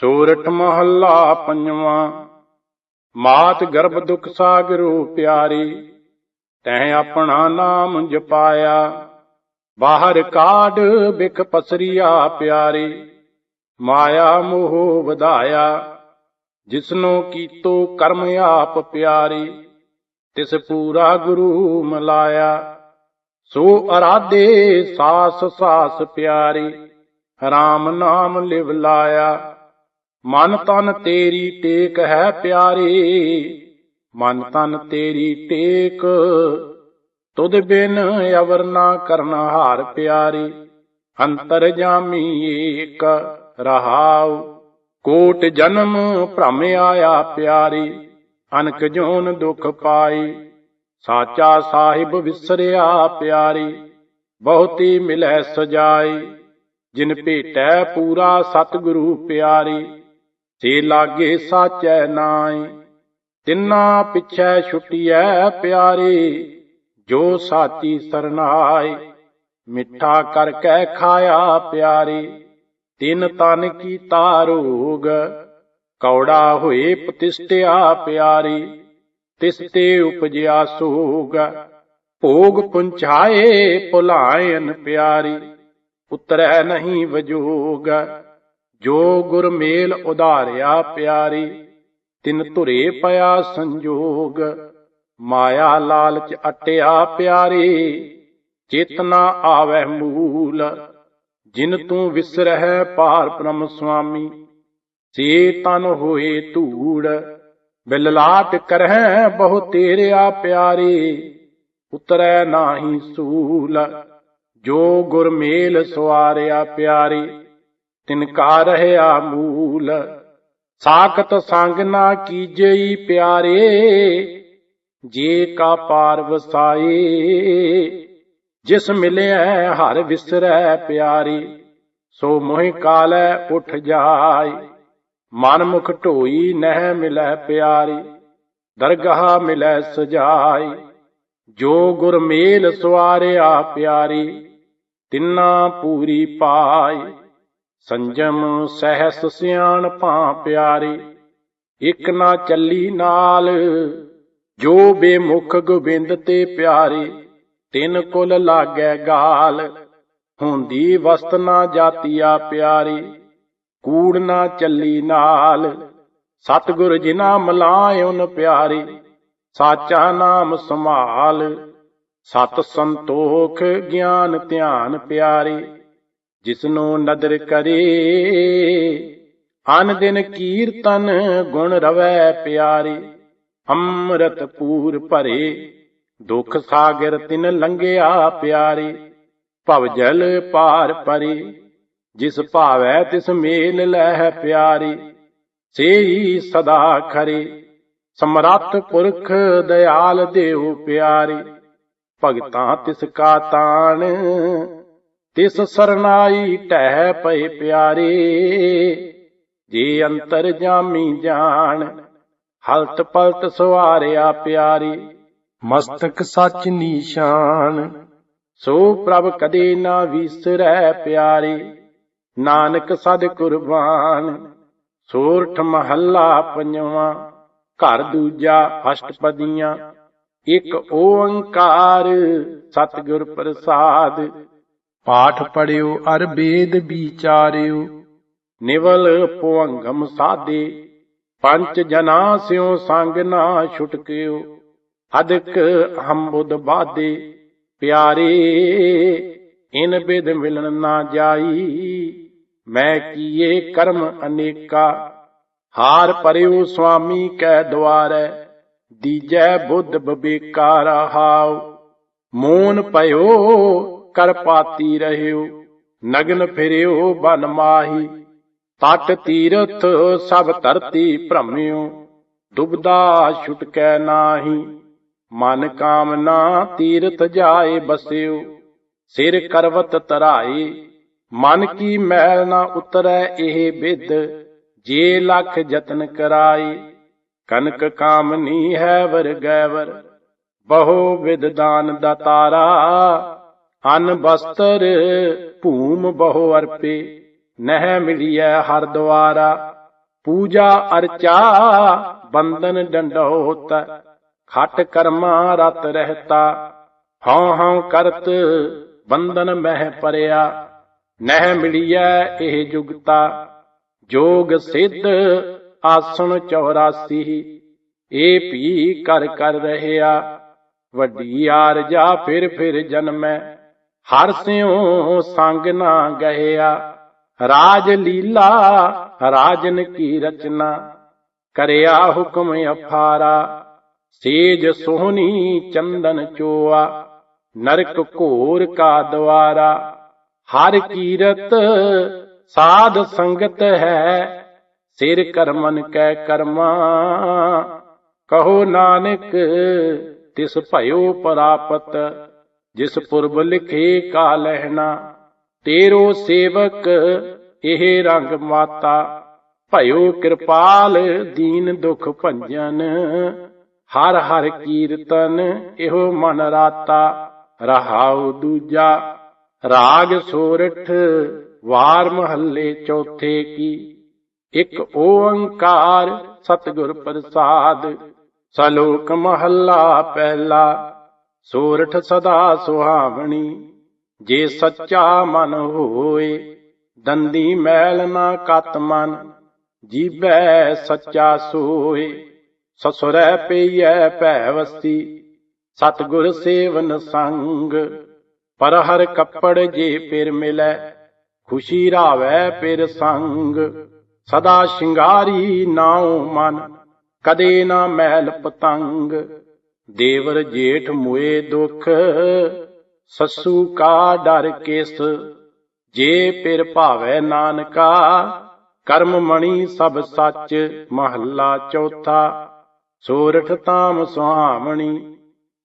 ਸੂਰਠ ਮਹੱਲਾ ਪੰਜਵਾਂ, ਮਾਤ ਗਰਭ ਦੁਖ ਸਾਗਰੂ ਪਿਆਰੀ, ਤੈ ਆਪਣਾ ਨਾਮ ਜਪਾਇਆ, ਬਾਹਰ ਕਾਢ ਬਿਖ ਪਸਰੀਆ ਪਿਆਰੀ, ਮਾਇਆ ਮੋਹ ਵਧਾਇਆ, ਜਿਸਨੋ ਕੀਤੋ ਕਰਮ ਆਪ ਪਿਆਰੀ, ਤਿਸ ਪੂਰਾ ਗੁਰੂ ਮਲਾਇਆ, ਸੋ ਅਰਾਧੇ ਸਾਸ ਸਾਸ ਪਿਆਰੀ RAM ਨਾਮ ਲਿਵ ਲਾਇਆ ਮਨ ਤਨ ਤੇਰੀ ਟੇਕ ਹੈ ਪਿਆਰੀ, ਮਨ ਤਨ ਤੇਰੀ ਟੇਕ। ਤੁਧ ਬਿਨ ਅਵਰ ਨਾ ਕਰਨਾ ਹਾਰ ਪਿਆਰੀ, ਅੰਤਰ ਜਾਮੀ ਏਕ ਰਹਾਉ। ਕੋਟ ਜਨਮ ਭ੍ਰਮ ਆਇਆ ਪਿਆਰੀ, ਅਨਕ ਜੋਨ ਦੁਖ ਪਾਈ ਸਾਚਾ ਸਾਹਿਬ ਵਿਸਰਿਆ ਪਿਆਰੀ, ਬਹੁਤੀ ਮਿਲੈ ਸਜਾਈ ਜਿਨ ਭੇਟੈ ਪੂਰਾ ਸਤਿਗੁਰੂ ਪਿਆਰੀ ਸੇ ਲਾਗੇ ਸਾਚੈ ਨਾਈ ਤਿੰਨਾ ਪਿਛੈ ਛੁਟਿਐ ਪਿਆਰੀ, ਜੋ ਸਾਚੀ ਸਰਨਾਏ, ਮਿੱਠਾ ਕਰ ਕੈ ਖਾਇਆ ਪਿਆਰੇ, ਤਿਨ ਤਨ ਕੀ ਤਾਰੋਗ ਕੌੜਾ ਹੋਏ ਪ੍ਰਤਿਸ਼ਠਿਆ ਪਿਆਰੀ ਤਿਸ ਤੇ ਉਪਜਿਆ ਸੋਗ, ਭੋਗ ਪੁੰਚਾਏ ਭੁਲਾਇਨ ਪਿਆਰੀ, ਉਤਰੈ ਨਹੀਂ ਵਜੋਗ ਜੋ ਗੁਰਮੇਲ ਉਧਾਰਿਆ ਪਿਆਰੀ, ਤਿਨ ਧੁਰੇ ਪਿਆ ਸੰਜੋਗ, ਮਾਇਆ ਲਾਲਚ ਅਟਿਆ ਪਿਆਰੀ ਚੇਤਨਾ ਆਵੈ ਮੂਲ, ਜਿਨ ਤੂੰ ਵਿਸਰਹਿ ਪਾਰ ਬ੍ਰਹਮ ਸੁਆਮੀ, ਸੇ ਤਨ ਹੋਏ ਧੂੜ ਬਿਲਲਾਟ ਕਰਹਿ ਬਹੁ ਤੇਰਿਆ ਪਿਆਰੀ, ਉਤਰੈ ਨਾਹੀ ਸੂਲ, ਜੋ ਗੁਰਮੇਲ ਸਵਾਰਿਆ ਪਿਆਰੀ ਤਿਨ ਕਾ ਰਹਿਆ ਮੂਲ, ਸਾਖਤ ਸੰਗ ਨਾ ਕੀਜਈ ਪਿਆਰੇ, ਜੇ ਕਾ ਪਾਰ ਵਸਾਈ ਜਿਸ ਮਿਲਿਆ ਹਰ ਵਿਸਰੈ ਪਿਆਰੀ, ਸੋ ਮੋਹਿ ਕਾਲੈ ਉਠ ਜਾਈ ਮਨ ਮੁਖ ਢੋਈ ਨਹਿ ਮਿਲੈ ਪਿਆਰੀ, ਦਰਗਾਹ ਮਿਲੈ ਸਜਾਈ ਜੋ ਗੁਰ ਮੇਲ ਸਵਾਰਿਆ ਪਿਆਰੀ, ਤਿੰਨਾ ਪੂਰੀ ਪਾਈ ਸੰਜਮ ਸਹਿਸ ਸਿਆਣ ਭਾਂ ਪਿਆਰੇ, ਇਕ ਨਾ ਚੱਲੀ ਨਾਲ, ਜੋ ਬੇਮੁਖ ਗੋਬਿੰਦ ਤੇ ਪਿਆਰੇ, ਤਿੰਨ ਕੁਲ ਲਾਗੈ ਗਾਲ, ਹੁੰਦੀ ਵਸਤ ਨਾ ਜਾਤੀਆ ਪਿਆਰੀ, ਕੂੜ ਨਾ ਚੱਲੀ ਨਾਲ, ਸਤਿਗੁਰ ਜਿਨਾ ਮਲਾਇਉਨ ਪਿਆਰੀ, ਸਾਚਾ ਨਾਮ ਸੰਭਾਲ, ਸਤ ਸੰਤੋਖ ਗਿਆਨ ਧਿਆਨ ਪਿਆਰੀ। ਜਿਸਨੂੰ ਨਦਰ ਕਰੇ। ਅਨ ਦਿਨ ਕੀਰਤਨ ਗੁਣ ਰਵੈ ਪਿਆਰੇ, ਅੰਮ੍ਰਿਤ ਪੂਰ ਭਰੇ, ਦੁਖ ਸਾਗਰ ਤਿਨ ਲੰਘਿਆ ਪਿਆਰੇ। ਭਵ ਜਲ ਪਾਰ ਪਰੀ, ਜਿਸ ਭਾਵੈ ਤਿਸ ਮੇਲ ਲੈ ਪਿਆਰੀ। ਸੇਈ ਸਦਾ ਖਰੇ, ਸਮਰੱਥ ਪੁਰਖ ਦਇਆਲ ਦੇਵ ਪਿਆਰੇ। ਭਗਤਾਂ ਤਿਸ ਕਾ ਤਾਣ ਤਿਸ ਸਰਨਾਈ ਟਹਿ ਪਏ ਪਿਆਰੇ, ਜੇ ਅੰਤਰ ਜਾਮੀ ਜਾਣ, ਹਲਤ ਪਲਤ ਸਵਾਰਿਆ ਪਿਆਰੇ, ਮਸਤਕ ਸੱਚ ਨਿਸ਼ਾਨ, ਸੋ ਪ੍ਰਭ ਕਦੇ ਨਾ ਵਿਸਰੈ ਪਿਆਰੇ, ਨਾਨਕ ਸਦ ਕੁਰਬਾਨ, ਸੋਰਠ ਮਹੱਲਾ ਪੰਜਵਾਂ, ਘਰ ਦੂਜਾ ਅਸ਼ਟਪਦੀਆਂ, ਇੱਕ ਓੰਕਾਰ ਸਤਿਗੁਰ ਪ੍ਰਸਾਦ ਪਾਠ ਪੜਿਓ ਅਰ ਬੇਦ ਵਿਚਾਰਿਓ। ਨਿਵਲ ਪੁੰਗਮ ਸਾਦੇ, ਪੰਜ ਜਨਾ ਸਿਓ ਸੰਗ ਨਾ ਛੁਟਕਿਓ। ਅਦਕ ਹੰਬੁਦ ਬਾਦੇ, ਪਿਆਰੇ, ਇਨ ਬਿਦ ਮਿਲਣ ਨਾ ਜਾਈ। ਮੈਂ ਕੀਏ ਕਰਮ ਅਨੇਕਾ, ਹਾਰ ਪਰਿਉ ਸੁਆਮੀ ਕੈ ਦੁਆਰੈ, ਦੀਜੈ ਬੁੱਧ ਬਬੇਕਾ ਰਹਾਉ ਮੂਨ ਪਇਓ ਕਰ ਪਾਤੀ ਰਹਿਓ, ਨਗਨ ਫਿਰਿਓ, ਬਨ ਮਾਹੀ। ਤਟ ਤੀਰਥ ਸਭ ਧਰਤੀ ਭ੍ਰਮਿਓ, ਦੁਬਦਾ ਛੁਟਕੈ ਨਾਹੀ। ਮਨ ਕਾਮਨਾ ਤੀਰਥ ਜਾਏ ਬਸਿਓ, ਸਿਰ ਕਰਵਤ ਤਰਾਏ ਮਨ ਕੀ ਮੈਲ ਨਾ ਉਤਰੈ ਇਹ ਵਿਦ ਜੇ ਲੱਖ ਯਤਨ ਕਰਾਈ ਕਨਕ ਕਾਮਨੀ ਹੈ ਵਰ ਗੈਵਰ, ਬਹੁ ਵਿਦ ਦਾਨ ਦਾਤਾਰਾ ਅਨ ਬਸਤਰ ਭੂਮ ਬਹੁ ਅਰਪੇ, ਨਹਿ ਮਿਲਿਐ ਹਰ ਦੁਆਰਾ। ਪੂਜਾ ਅਰਚਾ ਬੰਦਨ ਡੰਡੋਤ ਖਟ ਕਰਮਾ ਰਤ ਰਹਤਾ। ਹਉ ਹਉ ਕਰਤ ਬੰਦਨ ਮਹਿ ਪਰਿਆ, ਨਹਿ ਮਿਲਿਐ ਇਹ ਜੁਗਤਾ। ਜੋਗ ਸਿੱਧ ਆਸਣ 84 ਇਹ ਵੀ ਕਰ ਕਰ ਰਹਿਆ। ਵੱਡੀ ਆਰਜਾ ਫਿਰ ਫਿਰ ਜਨਮੈ ਹਰ ਸਿਉ ਸੰਗ ਨਾ ਗਹਿਆ, ਰਾਜ ਲੀਲਾ, ਰਾਜਨ ਕੀ ਰਚਨਾ, ਕਰਿਆ ਹੁਕਮ ਅਫਾਰਾ ਸੇਜ ਸੋਹਣੀ ਚੰਦਨ ਚੋਆ, ਨਰਕ ਘੋਰ ਕਾ ਦਵਾਰਾ, ਹਰ ਕੀਰਤ ਸਾਧ ਸੰਗਤ ਹੈ, ਸਿਰ ਕਰਮਨ ਕੈ ਕਰਮਾ, ਕਹੋ ਨਾਨਕ ਤਿਸ ਭਇਓ ਪਰਾਪਤ ਜਿਸ ਪੁਰਬ ਲਿਖੇ ਕਾ ਲਹਿਣਾ, ਤੇਰੋ ਸੇਵਕ ਇਹ ਰੰਗ ਮਾਤਾ। ਭਇਓ ਕਿਰਪਾਲ ਦੀਨ ਦੁਖ ਭੰਜਨ, ਹਰ ਹਰ ਕੀਰਤਨ ਇਹੋ ਮਨ ਰਾਤਾ। ਰਹਾਉ ਦੂਜਾ, ਰਾਗ ਸੋਰਠ, ਵਾਰ ਮਹੱਲੇ ਚੌਥੇ ਕੀ। ਇੱਕ ਓੰਕਾਰ ਸਤਿਗੁਰ ਪ੍ਰਸਾਦ, ਸਲੋਕ ਮਹੱਲਾ ਪਹਿਲਾ। ਸੋਰਠ ਸਦਾ ਸੁਹਾਵਣੀ, ਜੇ ਸੱਚਾ ਮਨ ਹੋਏ, ਦੰਦੀ ਮੈਲ ਨਾ ਕਤ ਮਨ ਜੀਬੈ ਸੱਚਾ ਸੋਏ। ਸਸੁਰੈ ਪਈਐ ਭੈ ਸਤਗੁਰ ਸੇਵਨ ਸੰਗ। ਪਰ ਹਰ ਕੱਪੜ ਜੇ ਪਿਰ ਮਿਲੈ, ਖੁਸ਼ੀ ਰਾਵੈ ਪਿਰ ਸੰਗ। ਸਦਾ ਸ਼ਿੰਗਾਰੀ ਨਾਉ ਮਨ, ਕਦੇ ਨਾ ਮੈਲ ਪਤੰਗ। ਦੇਵਰ ਜੇਠ ਮੁਏ ਦੁਖ, ਸਸੂ ਕਾ ਡਰ ਕੇਸ, ਜੇ ਪਿਰ ਭਾਵੈ ਨਾਨਕਾ, ਕਰਮ ਮਣੀ ਸਭ ਸੱਚ, ਮਹੱਲਾ ਚੌਥਾ। ਸੋਰਠ ਤਾਮ ਸੁਹਾਵਣੀ,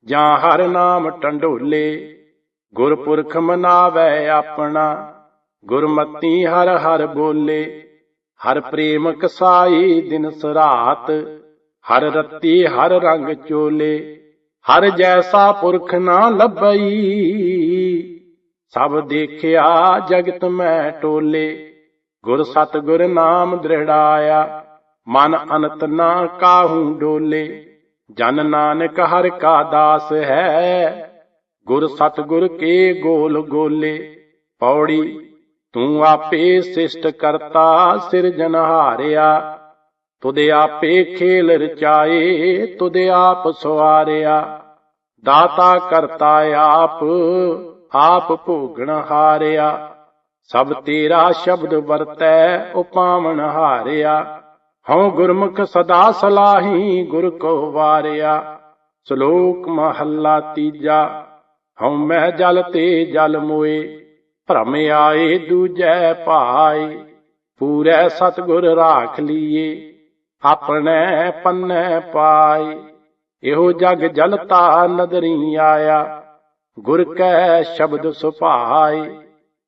ਜਾਂ ਹਰ ਨਾਮ ਟੰਡੋਲੇ, ਗੁਰਪੁਰਖ ਮਨਾਵੈ ਆਪਣਾ, ਗੁਰਮਤੀ ਹਰ ਹਰ ਬੋਲੇ। ਹਰ ਪ੍ਰੇਮ ਕਸਾਈ ਦਿਨ ਸਰਾਤ ਹਰ ਰੱਤੀ ਹਰ ਰੰਗ ਚੋਲੇ, ਹਰ ਜੈਸਾ ਪੁਰਖ ਨਾ ਲੱਭਈ। ਸਭ ਦੇਖਿਆ ਜਗਤ ਮੈਂ ਟੋਲੇ, ਗੁਰ ਸਤ ਗੁਰ ਨਾਮ ਦ੍ਰਿੜਾਇਆ, ਮਨ ਅਨੰਤ ਨਾ ਕਾਹੂ ਡੋਲੇ। ਜਨ ਨਾਨਕ ਹਰ ਕਾ ਦਾਸ ਹੈ, ਗੁਰ ਸਤ ਗੁਰ ਕੇ ਗੋਲ ਗੋਲੇ। ਪੌੜੀ, ਤੂੰ ਆਪੇ ਸਿਸ਼ਟ ਕਰਤਾ ਸਿਰਜਨਹਾਰਿਆ ਤੁਦੇ ਆਪੇ ਖੇਲ ਰਚਾਏ ਤੁਦੇ ਆਪ ਸਵਾਰਿਆ। ਦਾਤਾ ਕਰਤਾ ਆਪ ਆਪ ਭੋਗਣ ਹਾਰਿਆ। ਸਭ ਤੇਰਾ ਸ਼ਬਦ ਵਰਤੈ ਉਪਾਵਨ ਹਾਰਿਆ। ਹਉ ਗੁਰਮੁਖ ਸਦਾ ਸਲਾਹੀ ਗੁਰ ਕੋ ਵਾਰਿਆ। ਸ਼ਲੋਕ ਮਹੱਲਾ ਤੀਜਾ, ਹਉ ਮੈਂ ਜਲ ਤੇ ਜਲ ਮੋਏ। ਭ੍ਰਮ ਆਏ, ਦੂਜੈ ਭਾਈ ਪੂਰੇ ਸਤਗੁਰ ਰਾਖ ਲੀਏ। ਆਪਣੇ ਪੰਨੇ ਪਾਈ ਇਹੋ ਜਗ ਜਲਤਾ ਨਦਰੀ ਆਇਆ। ਗੁਰ ਕੈ ਸ਼ਬਦ ਸੁਭਾਈ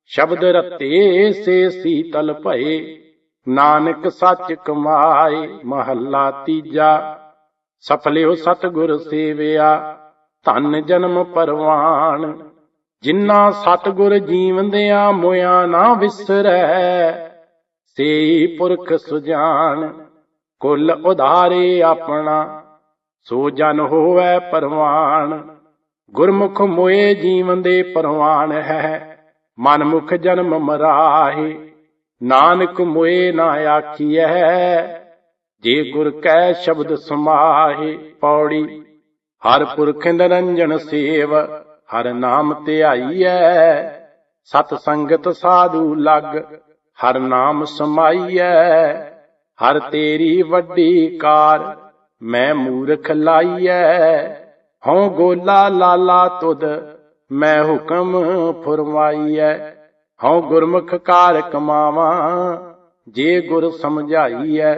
ਸ਼ਬਦ ਰਤੇ ਸੇ ਸੀਤਲ ਭਏ। ਨਾਨਕ ਸੱਚ ਕਮਾਏ ਮਹੱਲਾ ਤੀਜਾ। ਸਫਲਿਓ ਸਤਗੁਰ ਸੇਵਿਆ। ਧਨ ਜਨਮ ਪਰਵਾਨ ਜਿਨ੍ਹਾਂ ਸਤਗੁਰ ਜੀਵੰਦਿਆਂ ਮੋਇਆ ਨਾ ਵਿਸਰੈ ਸੇ ਪੁਰਖ ਸੁਜਾਨ ਕੁੱਲ ਉਧਾਰੇ ਆਪਣਾ, ਸੋ ਜਨ ਹੋਵੇ ਪਰਵਾਨ। ਗੁਰਮੁਖ ਮੋਏ ਜੀਵਨ ਦੇ ਪਰਵਾਨ ਹੈ ਮਨ ਮੁਖ ਜਨਮ ਮਰਾਹੇ। ਨਾਨਕ ਮੋਏ ਨਾ ਆਖੀਐ, ਜੇ ਗੁਰ ਕੈ ਸ਼ਬਦ ਸਮਾਹੇ। ਪੌੜੀ, ਹਰ ਪੁਰਖ ਨਿਰੰਜਨ ਸੇਵ, ਹਰ ਨਾਮ ਧਿਆਈਐ। ਸਤ ਸੰਗਤ ਸਾਧੂ ਲੱਗ, ਹਰ ਨਾਮ ਸਮਾਈਐ। ਹਰ ਤੇਰੀ ਵੱਡੀ ਕਾਰ ਮੈਂ ਮੂਰਖ ਲਾਈਐ। ਹਉ ਗੋਲਾ ਲਾਲਾ ਤੁਧ ਮੈਂ ਹੁਕਮ ਫਰਮਾਈਐ। ਹਉ ਗੁਰਮੁਖ ਕਾਰ ਕਮਾਵਾਂ, ਜੇ ਗੁਰ ਸਮਝਾਈਐ।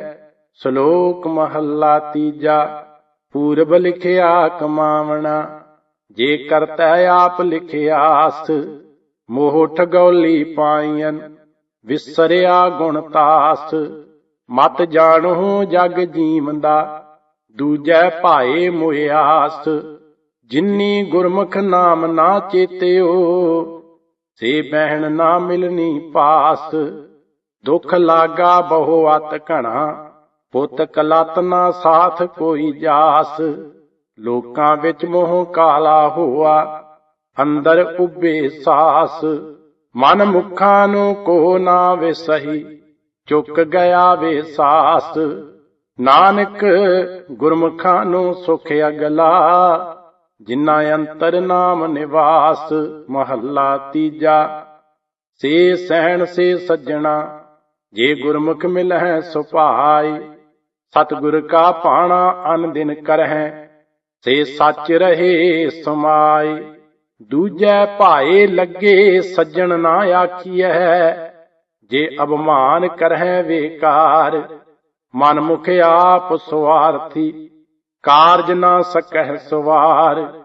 ਸ਼ਲੋਕ ਮਹੱਲਾ ਤੀਜਾ, ਪੂਰਬ ਲਿਖਿਆ ਕਮਾਵਣਾ, ਜੇ ਕਰਤਾ ਆਪ ਲਿਖਿਆਸ ਮੋਹ ਠਗੌਲੀ ਪਾਈਆਂ ਵਿਸਰਿਆ ਗੁਣ ਤਾਸ। ਮਤ ਜਾਣੋ ਜਗ ਜੀਵੰਦਾ, ਦੂਜੈ ਭਾਏ ਮੁਇਆਸ ਜਿਨੀ ਗੁਰਮੁਖ ਨਾਮ ਨਾ ਚੇਤਿਓ, ਸੇ ਬਹਿਣ ਨਾ ਮਿਲਨੀ ਪਾਸ। ਦੁਖ ਲਾਗਾ ਬਹੁ ਅਤ ਘਣਾ, ਪੁੱਤ ਕਲਤ ਨਾ ਸਾਥ ਕੋਈ ਜਾਸ। ਲੋਕਾਂ ਵਿੱਚ ਮੋਹ ਕਾਲਾ ਹੋਆ, ਅੰਦਰ ਉਬੇ ਸਾਸ। ਮਨ ਮੁਖਾਂ ਨੂੰ ਕੋ ਨਾ ਵੇ ਚੁੱਕ ਗਿਆ ਵੇ ਸਾਸ। ਨਾਨਕ ਗੁਰਮੁਖਾਂ ਨੂੰ ਸੁਖ ਅਗਲਾ, ਜਿਨ੍ਹਾਂ ਅੰਤਰ ਨਾਮ ਨਿਵਾਸ, ਮਹੱਲਾ ਤੀਜਾ। ਸੇ ਸਹਿਣ ਸੇ ਸੱਜਣਾ, ਜੇ ਗੁਰਮੁਖ ਮਿਲਹਿ ਸੁਭਾਈ ਸਤਿਗੁਰ ਕਾ ਪਾਣਾ ਅਨ ਦਿਨ ਕਰਹਿ, ਸੇ ਸੱਚ ਰਹੇ ਸਮਾਈ। ਦੂਜੈ ਭਾਏ ਲੱਗੇ ਸੱਜਣ ਨਾ ਆਖੀਐ ਜੇ ਅਭਮਾਨ ਕਰਹਿ ਵੇਕਾਰ ਮਨ ਮੁਖ ਆਪ ਸਵਾਰਥੀ ਕਾਰਜ ਨਾ ਸਕਹਿ ਸਵਾਰ।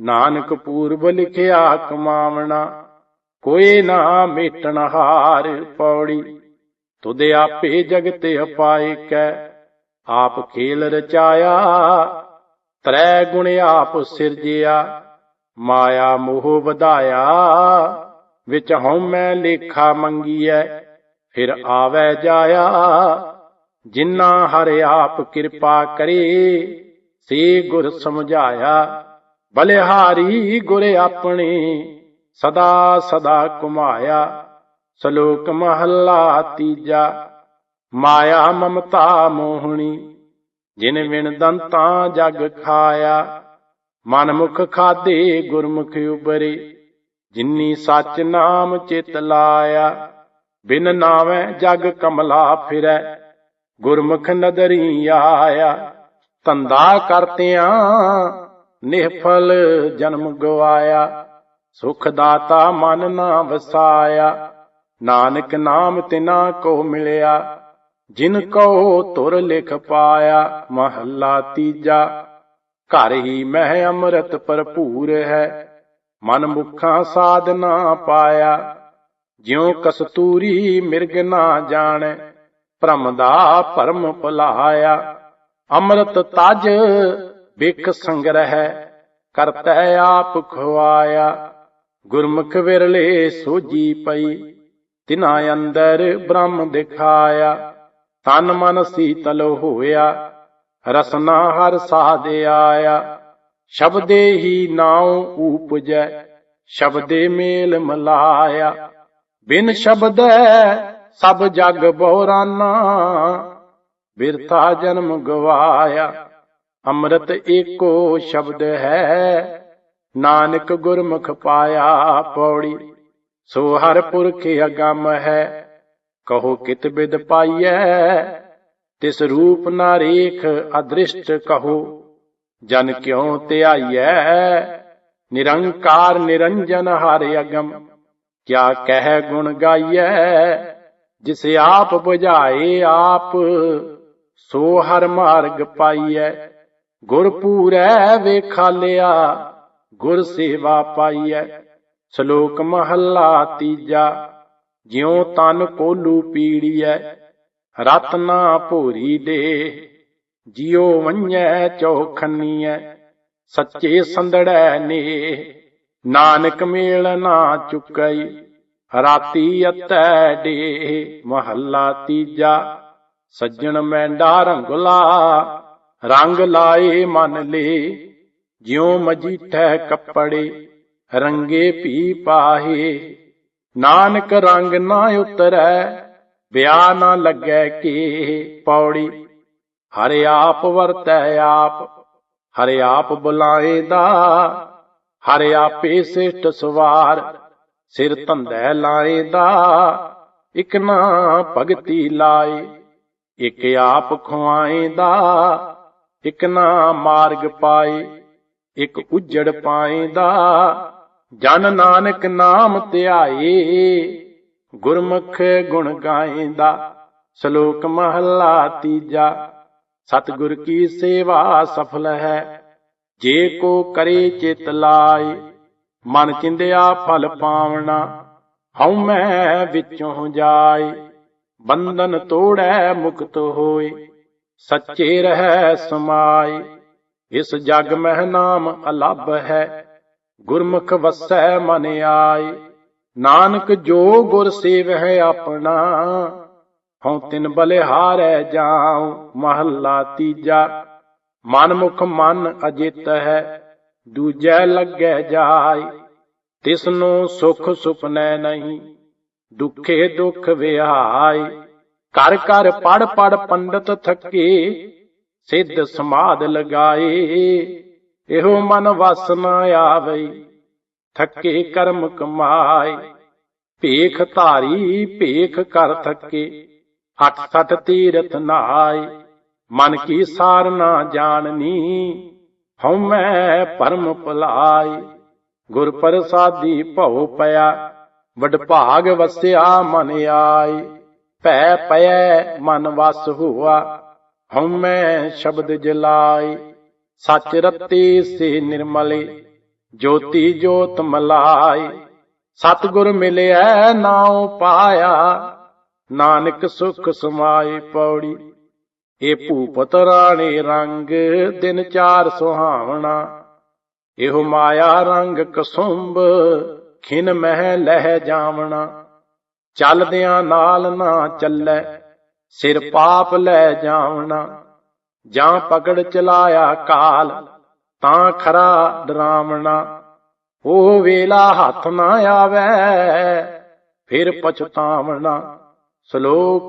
ਨਾਨਕ ਪੂਰਬ ਲਿਖਿਆ ਕਮਾਵਣਾ ਕੋਈ ਨਾ ਮੇਟਣ ਹਾਰ ਪੌੜੀ। ਤੁਧ ਆਪੇ ਜਗਤ ਅਪਾਇ ਕੈ ਆਪ ਖੇਲ ਰਚਾਇਆ। ਤ੍ਰੈ ਗੁਣ ਆਪ ਸਿਰਜਿਆ ਮਾਇਆ ਮੋਹ ਵਧਾਇਆ। ਵਿੱਚ ਹਉਮੈ ਲੇਖਾ ਮੰਗੀਐ, ਫਿਰ ਆਵੈ ਜਾਇਆ। ਜਿਨ੍ਹਾਂ ਹਰ ਆਪ ਕਿਰਪਾ ਕਰੇ, ਸੇ ਗੁਰ ਸਮਝਾਇਆ। ਬਲਿਹਾਰੀ ਗੁਰ ਆਪਣੇ ਸਦਾ ਸਦਾ ਕੁਮਾਇਆ ਸ਼ਲੋਕ ਮਹੱਲਾ ਤੀਜਾ, ਮਾਇਆ ਮਮਤਾ ਮੋਹਣੀ। ਜਿਨ ਵਿਣ ਦੰਤਾਂ ਜਗ ਖਾਇਆ, ਮਨ ਮੁਖ ਖਾਦੇ ਗੁਰਮੁਖ ਉਬਰੇ ਜਿਨੀ ਸੱਚ ਨਾਮ ਚਿਤ ਲਾਇਆ, ਬਿਨ ਨਾਵੇਂ ਜਗ ਕਮਲਾ ਫਿਰੈ। ਗੁਰਮੁਖ ਨਦਰੀ ਆਇਆ ਤੰਦਾ ਕਰਤਿਆਂ ਨਿਹਫਲ ਜਨਮ ਗਵਾਇਆ। ਸੁਖ ਦਾਤਾ ਮਨ ਨਾ ਵਸਾਇਆ, ਨਾਨਕ ਨਾਮ ਤਿਨਾ ਕੋ ਮਿਲਿਆ। ਜਿਨ ਕੋ ਤੁਰ ਲਿਖ ਪਾਇਆ, ਮਹੱਲਾ ਤੀਜਾ। ਘਰ ਹੀ ਮਹਿ ਅੰਮ੍ਰਿਤ ਭਰਪੂਰ ਹੈ। ਮਨ ਮੁਖਾਂ ਸਾਧਨਾ ਪਾਇਆ, ਜਿਉ ਕਸਤੂਰੀ ਮਿਰਗ ਨਾ ਜਾਣੈ, ਭ੍ਰਮ ਦਾ ਭਰਮ ਭੁਲਾਇਆ। ਅੰਮ੍ਰਿਤ ਤਜ ਬਿਖ ਸੰਗ੍ਰਹਿ, ਕਰਤੈ ਆਪ ਖਵਾਇਆ ਗੁਰਮੁਖ ਵਿਰਲੇ ਸੋਜੀ ਪਈ, ਤਿਨਾ ਅੰਦਰ ਬ੍ਰਹਮ ਦਿਖਾਇਆ। ਤਨ ਮਨ ਸੀਤਲ ਹੋਇਆ, ਰਸਨਾ ਹਰ ਸਾਧੇ ਆਇਆ। ਸ਼ਬਦੇ ਹੀ ਨਾਉ ਊਪਜੈ ਸ਼ਬਦੇ ਮੇਲ ਮਲਾਇਆ। ਬਿਨ ਸ਼ਬਦੈ ਸਭ ਜਗ ਬੋਰਾਨਾ, ਬਿਰਥਾ ਜਨਮ ਗਵਾਇਆ। ਅੰਮ੍ਰਿਤ ਏਕੋ ਸ਼ਬਦ ਹੈ, ਨਾਨਕ ਗੁਰਮੁਖ ਪਾਇਆ ਪੌੜੀ। ਸੋ ਹਰ ਪੁਰਖ ਅਗੰਮ ਹੈ, ਕਹੋ ਕਿਤ ਬਿਦ ਪਾਈਐ, ਤਿਸ ਰੂਪ ਨਾ ਰੇਖ ਅਦ੍ਰਿਸ਼ਟ ਕਹੋ। ਜਨ ਕਿਉ ਧਿਆਈਐ? ਨਿਰੰਕਾਰ ਨਿਰੰਜਨ ਹਰ ਅਗਮ। ਕਿਆ ਕਹਿ ਗੁਣ ਗਾਈਐ? ਜਿਸ ਆਪ 부ਝਾਏ ਆਪ, ਸੋ ਹਰ ਮਾਰਗ ਪਾਈਐ। ਗੁਰ ਪੂਰੈ ਵੇਖਾਲਿਆ ਗੁਰ ਸੇਵਾ ਪਾਈਐ। ਸ਼ਲੋਕ ਮਹੱਲਾ ਤੀਜਾ, ਜਿਉ ਤਨ ਕੋਲੂ ਪੀੜੀਐ, ਰਤਨਾ ਭੋਰੀ ਦੇ। ਜਿਉ ਵੰਝੈ ਚੌਖੰਨੀਐ, ਸੱਚੇ ਸੰਦੜੈ ਨੇ ਨਾਨਕ ਮੇਲ ਨਾ ਚੁਕਈ, ਰਾਤੀ ਅਤੈ ਡੇ ਮਹੱਲਾ ਤੀਜਾ, ਸੱਜਣ ਮੈਂਡਾ ਰੰਗਲਾ ਰੰਗ ਲਾਏ ਮਨ ਲੇ। ਜਿਉ ਮਜੀਠੈ ਕੱਪੜੇ, ਰੰਗੇ ਭੀ ਪਾਹੇ। ਨਾਨਕ ਰੰਗ ਨਾ ਉਤਰੈ ਬਿਆ ਨਾ ਲੱਗੈ ਕੇ। ਪੌੜੀ ਹਰਿ ਆਪ ਵਰਤੈ ਆਪ, ਹਰਿ ਆਪ ਬੁਲਾਏਦਾ ਹਰਿ ਆਪੇ ਸਿਸ਼ਟ ਸਵਾਰ, ਸਿਰ ਧੰਦੈ ਲਾਏਦਾ ਇਕ ਨਾ ਭਗਤੀ ਲਾਏ, ਇਕ ਆਪ ਖਵਾਏਦਾ ਇਕ ਨਾ ਮਾਰਗ ਪਾਏ, ਇਕ ਉਜੜ ਪਾਏਦਾ ਜਨ ਨਾਨਕ ਨਾਮ ਧਿਆਏ, ਗੁਰਮੁਖ ਗੁਣ ਗਾਏਂਦਾ ਸ਼ਲੋਕ ਮਹੱਲਾ ਤੀਜਾ। ਸਤਿਗੁਰ ਕੀ ਸੇਵਾ ਸਫਲ ਹੈ? ਜੇ ਕੋ ਕਰੇ ਚਿਤ ਲਾਏ, ਮਨ ਚਿੰਦਿਆ ਫਲ ਪਾਵਣਾ, ਹਉ ਮੈਂ ਵਿੱਚੋਂ ਜਾਏ, ਬੰਧਨ ਤੋੜੈ ਮੁਕਤ ਹੋਏ, ਸੱਚੇ ਰਹਿ ਸਮਾਏ, ਇਸ ਜਗ ਮਹਿ ਨਾਮ ਅਲੱਭ ਹੈ, ਗੁਰਮੁਖ ਵਸੈ ਮਨ ਆਏ, ਨਾਨਕ ਜੋ ਗੁਰ ਸੇਵ ਹੈ ਆਪਣਾ ਹਉ ਤਿਨ ਬਲਿਹਾਰੈ ਜਾਉ, ਮਹੱਲਾ ਤੀਜਾ। ਮਨ ਮੁਖ ਮਨ ਅਜਿਤ ਹੈ, ਦੂਜੈ ਲੱਗੈ ਜਾਇ ਤਿਸਨੂੰ ਸੁਖ ਸੁਪਨੈ ਨਹੀਂ, ਦੁਖੇ ਦੁਖ ਵਿਹਾਈ ਕਰ ਕਰ ਪੜ ਪੜ ਪੰਡਤ ਥੱਕੇ, ਸਿੱਧ ਸਮਾਦ ਲਗਾਏ। ਇਹੋ ਮਨ ਵਸ ਨਾ ਆਵੇ, ਥੱਕੇ ਕਰਮ ਕਮਾਏ। ਭੇਖ ਧਾਰੀ, ਭੇਖ ਕਰ ਥੱਕੇ। ਅਠ ਸਠ ਤੀਰਥ ਨਾਏ ਮਨ ਕੀ ਸਾਰ ਨਾ ਜਾਣਨੀ, ਹਉ ਮੈਂ ਪਰਮ ਭੁਲਾਈ ਗੁਰ ਪ੍ਰਸਾਦੀ ਭਉ ਪਿਆ, ਵਡ ਭਾਗ ਵਸਿਆ ਮਨ ਆਈ ਭੈ ਪਇਐ ਮਨ ਵਸ ਹੁਆ, ਹਉ ਮੈਂ ਸ਼ਬਦ ਜਲਾਈ ਸਚ ਰਤੀ ਸੇ ਨਿਰਮਲੇ, ਜੋਤੀ ਜੋਤ ਮਲਾਈ ਸਤਿਗੁਰ ਮਿਲਿਆ ਨਾਉ ਪਾਇਆ ਨਾਨਕ ਸੁਖ ਸਮਾਏ ਪੌੜੀ। ਇਹ ਭੂਪਤ ਰਾਣੇ ਰੰਗ, ਦਿਨ ਚਾਰ ਸੁਹਾਵਣਾ। ਇਹੋ ਮਾਇਆ ਰੰਗ ਕਸੁੰਭ, ਖਿਨ ਮਹਿ ਲਹਿ ਜਾਵਣਾ। ਚੱਲਦਿਆਂ ਨਾਲ ਨਾ ਚੱਲੈ, ਸਿਰ ਪਾਪ ਲੈ ਜਾਵਣਾ। ਜਾਂ ਪਕੜ ਚਲਾਇਆ ਕਾਲ, ਤਾਂ ਖਰਾ ਡਰਾਵਣਾ। ਉਹ ਵੇਲਾ ਹੱਥ ਨਾ ਆਵੇ, ਫਿਰ ਪਛਤਾਵਣਾ। ਸ਼ਲੋਕ